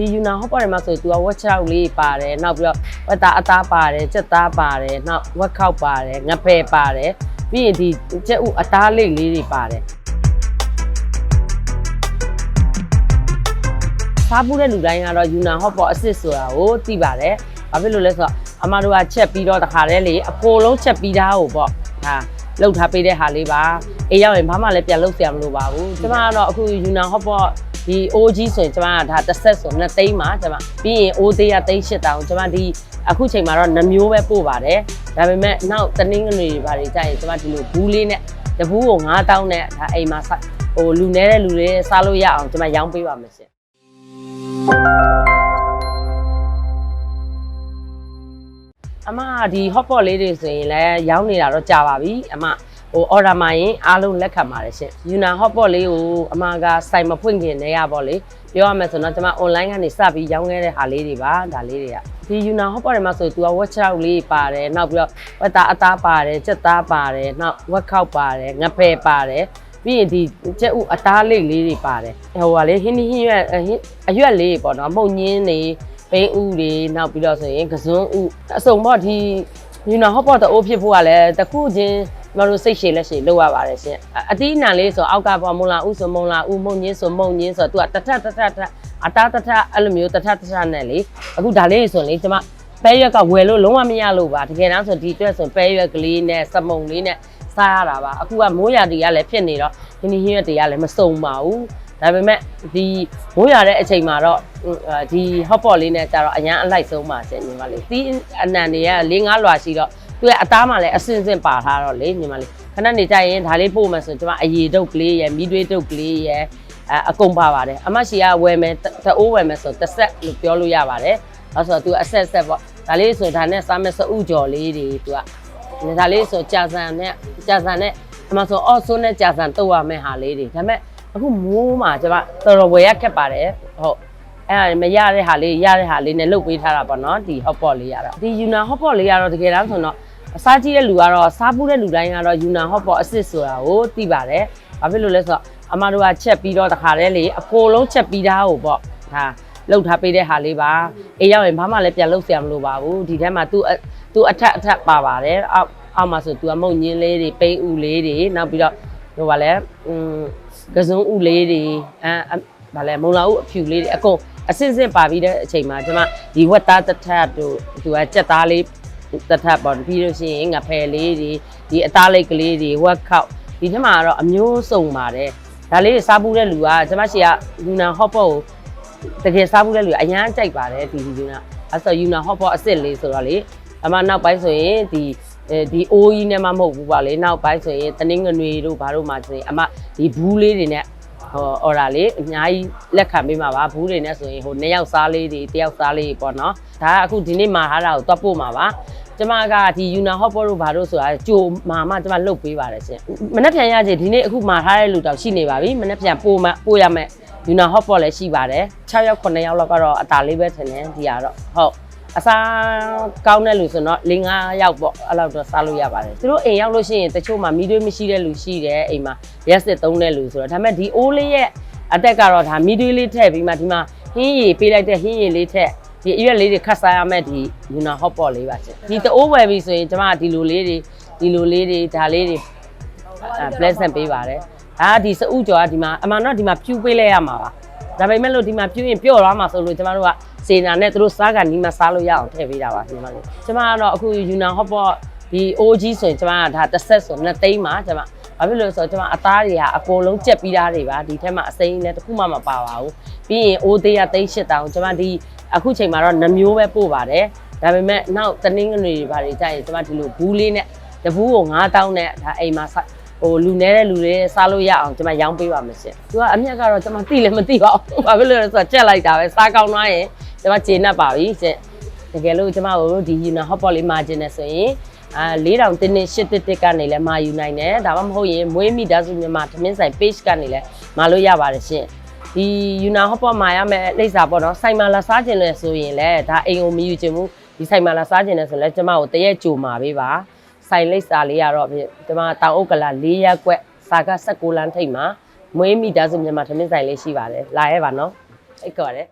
ဒီယူနာဟော့ပေါ်တယ်မှာဆိုသူကဝက်ချောက်လေးပါတယ်နောက်ပြီးတော့ဝက်သားအသားပါတယ်ကြက်သားပါတယ်နောက်ဝက်ခောက်ပါတယ်ငပယ်ပါတယ်ပြီးရင်ဒီကြက်ဥအသားလေးလေးတွေပါတယ်စားပူတဲ့လူတိုင်းကတော့ယူနာဟော့ပေါ်အစ်စ်ဆိုတာကိုသိပါတယ်ဘာဖြစ်လို့လဲဆိုတော့အမတို့ကချက်ပြီးတော့တခါတည်းလေအကိုလုံးချက်ပြီးသားကိုပေါ့ဟာလှုပ်ထားပေးတဲ့ဟာလေးပါအေးရောက်ရင်ဘာမှလည်းပြန်လှုပ်ဆရာမလိုပါဘူးကျမကတော့အခုယူနာဟော့ပေါ် ဒီ OG ဆိုရင်ကျမကဒါတစ်ဆက်ဆို2သိန်းပါကျမပြီးရင် O သေးရသိန်း8000ကျမဒီအခုချိန်မှာတော့နှမျိုးပဲပို့ပါတယ်ဒါပေမဲ့နောက်တနင်္ဂနွေတွေဘာတွေကြာရင်ကျမဒီလိုဘူးလေးနဲ့တဘူးကို9000နဲ့ဒါအိမ်မှာဟိုလူနေတဲ့လူတွေစားလို့ရအောင်ကျမရောင်းပေးပါမယ်ရှင်အမဒီ hot pot လေးတွေဆိုရင်လည်းရောင်းနေတာတော့ကြာပါပြီအမ ဟို order မှာရင်အားလုံးလက်ခံပါတယ်ရှင်ယူနာ hot pot လေးကိုအမကစိုက်မဖွင့်ခင်နေရပါလေပြောရမယ်ဆိုတော့ကျွန်မ online ကနေစပြီးရောင်းခဲ့တဲ့ဟာလေးတွေပါဒါလေးတွေကဒီယူနာ hot pot တွေမှာဆိုသူကဝက်ချောက်လေးပါတယ်နောက်ပြီးတော့ဝက်သားအသားပါတယ်ကြက်သားပါတယ်နောက်ဝက်ခောက်ပါတယ်ငပယ်ပါတယ်ပြီးရင်ဒီကြက်ဥအသားလေးလေးတွေပါတယ်ဟိုကလေဟင်းဟင်းရွက်ဟင်းအရွက်လေးပေါ့နော်မှုန်ညင်းနေပိန်းဥတွေနောက်ပြီးတော့ဆိုရင်ကစွန်းဥအစုံပေါ့ဒီယူနာဟော့ပေါ့တအိုးဖြစ်ဖို့ကလည်းတစ်ခုချင်းကျ မတို့စိတ်ရှည်လက်ရှည်လုပ်ရပါတယ်ရှင်အအတီးအနံလေးဆိုအောက်ကပေါ့မုံလာဥဆိုမုံလာဥမုံညင်းဆိုမုံညင်းဆိုသူကတထတထတထအတားတထအဲ့လိုမျိုးတထတထနဲ့လေအခုဒါလေးဆိုရင်လေကျမပဲရွက်ကဝယ်လို့လုံးဝမရလို့ပါတကယ်တမ်းဆိုဒီအတွက်ဆိုပဲရွက်ကလေးနဲ့စမုံလေးနဲ့စားရတာပါအခုကမိုးရာတီကလည်းဖြစ်နေတော့ဒီနေ့ဟင်းရွက်တွေကလည်းမစုံပါဘူးဒါပေမဲ့ဒီမိုးရတဲ့အချိန်မှာတော့ဒီ hot pot လေးနဲ့ကြတော့အရန်အလိုက်ဆုံးပါရှင်ညီမလေးဒီအနံတွေက၄၅လွာရှိတော့ သူရဲ့အသားမှလည်းအစင်စင်ပါထားတော့လေညီမလေးခဏနေကြရင်ဒါလေးပို့မယ်ဆိုကျွန်မအရေတုပ်ကလေးရယ်မီးသွေးတုပ်ကလေးရယ်အအကုန်ပါပါတယ်အမရှိကဝယ်မယ်တအိုးဝယ်မယ်ဆိုတစ်ဆက်လို့ပြောလို့ရပါတယ်အဲဆိုတော့သူအဆက်ဆက်ပေါ့ဒါလေးဆိုဒါနဲ့စားမဲ့စဥကြော်လေးတွေသူကဒါလေးဆိုကြာဆန်နဲ့ကြာဆန်နဲ့အမဆိုအော့ဆိုးနဲ့ကြာဆန်တုတ်ရမယ့်ဟာလေးတွေဒါပေမဲ့အခုမိုးမှာကျွန်မတော်တော်ဝယ်ရခက်ပါတယ်ဟုတ်အဲ့ဒါမရတဲ့ဟာလေးရတဲ့ဟာလေးနဲ့လုတ်ပေးထားတာပေါ့နော်ဒီ hot pot လေးရတော့ဒီ Yuna hot pot လေးရတော့တကယ်တမ်းဆိုတော့ အစားကြီးတဲ့လူကတော့စားပူးတဲ့လူတိုင်းကတော့ Yuna hot pot အစ်စ်ဆိုတာကိုသိပါတယ်။ဘာဖြစ်လို့လဲဆိုတော့အမတို့ကချက်ပြီးတော့တခါတည်းလေအကိုလုံးချက်ပြီးသားကိုပေါ့ဒါလုတ်ထားပေးတဲ့ဟာလေးပါအေးရောက်ရင်ဘာမှလည်းပြန်လုတ်ဆရာမလိုပါဘူးဒီထဲမှာ तू तू အထက်အထက်ပါပါတယ်အောက်အောက်မှာဆို तू ကမုံညင်းလေးတွေပိန်းဥလေးတွေနောက်ပြီးတော့ဟိုဗာလဲอืมကစုံဥလေးတွေအဲဗာလဲမုံလာဥအဖြူလေးတွေအကုန် အစစ်စစ်ပါပြီးတဲ့အချိန်မှာကျွန်မဒီဝက်သားတစ်ထပ်တို့သူကကြက်သားလေး တစ်ထပ်ပေါ့ပြီးလို့ရှိရင်ငဖယ်လေးတွေဒီအသားလိတ်ကလေးတွေဝက်ခောက်ဒီထက်မှာတော့အမျိုးစုံပါတယ်ဒါလေးတွေစားပူးတဲ့လူကကျွန်မရှိကယူနာဟော့ပေါ့ကိုတကယ်စားပူးတဲ့လူကအရန်ကြိုက်ပါတယ်ဒီယူနာအဲ့ဆိုယူနာဟော့ပေါ့အစ်စ်လေးဆိုတော့လေအမနောက်ပိုင်းဆိုရင်ဒီအဲဒီအိုးကြီးနဲ့မှမဟုတ်ဘူးပါလေနောက်ပိုင်းဆိုရင်တနင်္ဂနွေတို့ဘာတို့မှဆိုရင်အမဒီဘူးလေးတွေနဲ့ဟိုအော်ဒါလေးအများကြီးလက်ခံပေးမှာပါဘူးတွေနဲ့ဆိုရင်ဟိုနှစ်ယောက်စားလေးတွေတယောက်စားလေးပေါ့နော်ဒါကအခုဒီနေ့မှာထားတာကိုတွတ်ပို့မှာပါ ကျမကဒီ Yuna Hot Pot တို့ဘာတို့ဆိုတာကြိုမာမှကျမလုတ်ပေးပါတယ်ရှင်မနေ့ပြန်ရချင်ဒီနေ့အခုမှာထားတဲ့လူတောင်ရှိနေပါပြီမနေ့ပြန်ပို့မှပို့ရမယ် Yuna Hot Pot လည်းရှိပါတယ်6ယောက်9ယောက်လောက်ကတော့အตาလေးပဲထင်တယ်ဒီကတော့ဟုတ်အစားကောင်းတဲ့လူဆိုတော့၄၅ယောက်ပေါ့အဲ့လောက်တော့စားလို့ရပါတယ်သူတို့အိမ်ရောက်လို့ရှိရင်တချို့မှာမီးသွေးမရှိတဲ့လူရှိတယ်အိမ်မှာရက်စစ်သုံးတဲ့လူဆိုတော့ဒါပေမဲ့ဒီအိုးလေးရဲ့အသက်ကတော့ဒါမီးသွေးလေးထည့်ပြီးမှဒီမှာဟင်းရည်ပေးလိုက်တဲ့ဟင်းရည်လေးထည့် ဒီအရွက်လေးတွေခတ်စားရမယ်ဒီယူနာဟော့ပေါ့လေးပါရှင်ဒီတအိုးဝယ်ပြီဆိုရင်ကျမဒီလိုလေးတွေဒီလိုလေးတွေဒါလေးတွေအဲ pleasant ပေးပါတယ်ဒါကဒီစဥကျော်ကဒီမှာအမှန်တော့ဒီမှာဖြူပေးလိုက်ရမှာပါဒါပေမဲ့လို့ဒီမှာပြူရင်ပျော့သွားမှာဆိုလို့ကျမတို့ကစေနာနဲ့သူတို့စားကန်ဒီမှာစားလို့ရအောင်ထည့်ပေးတာပါညီမလေးကျမကတော့အခုယူနာဟော့ပေါ့ဒီ OG ဆိုရင်ကျမကဒါတစ်ဆက်ဆို2သိန်းပါကျမ ဘာဖြစ်လို့လဲဆိုတော့ကျမအသားတွေကအကုန်လုံးကြက်ပြီးသားတွေပါဒီထဲမှာအစိမ်းနဲ့တစ်ခုမှမပါပါဘူးပြီးရင် O သေးရသိန်း8000ကျမဒီအခုချိန်မှာတော့နှမျိုးပဲပို့ပါတယ်ဒါပေမဲ့နောက်တနင်္ဂနွေတွေဘာတွေကြာရင်ကျမဒီလိုဘူးလေးနဲ့တဘူးကို9000နဲ့ဒါအိမ်မှာဟိုလူနေတဲ့လူတွေစားလို့ရအောင်ကျွန်မရောင်းပေးပါမယ်ရှင်။သူကအမြတ်ကတော့ကျွန်မသိလည်းမသိပါဘူး။ဘာဖြစ်လို့လဲဆိုတော့ကြက်လိုက်တာပဲစားကောင်းသွားရင်ကျွန်မကျေနပ်ပါပြီရှင်။တကယ်လို့ကျွန်မတို့ဒီ Una Hot Pot လေးမှာကျင်နေဆိုရင် အာ4000တင်းတင်း8တစ်တစ်ကနေလည်းမာယူနိုင်တယ်ဒါမှမဟုတ်ရင်မွေးမိသားစုမြန်မာသမင်းဆိုင် page ကနေလည်းမာလို့ရပါတယ်ရှင်ဒီ Una Hot Pot မှာရမယ်လိပ်စာပေါ့နော်စိုင်မာလာစားကျင်လဲဆိုရင်လည်းဒါအိမ်ကိုမယူချင်ဘူးဒီစိုင်မာလာစားကျင်လဲဆိုလည်းကျမကိုတရက်ကြိုမှာပေးပါစိုင်လိပ်စာလေးကတော့ကျမတောင်အုပ်ကလာ၄ရက်ကွက်စာက16လမ်းထိပ်မှာမွေးမိသားစုမြန်မာသမင်းဆိုင်လေးရှိပါတယ်လာရဲပါနော်အိတ်ကော်ရဲ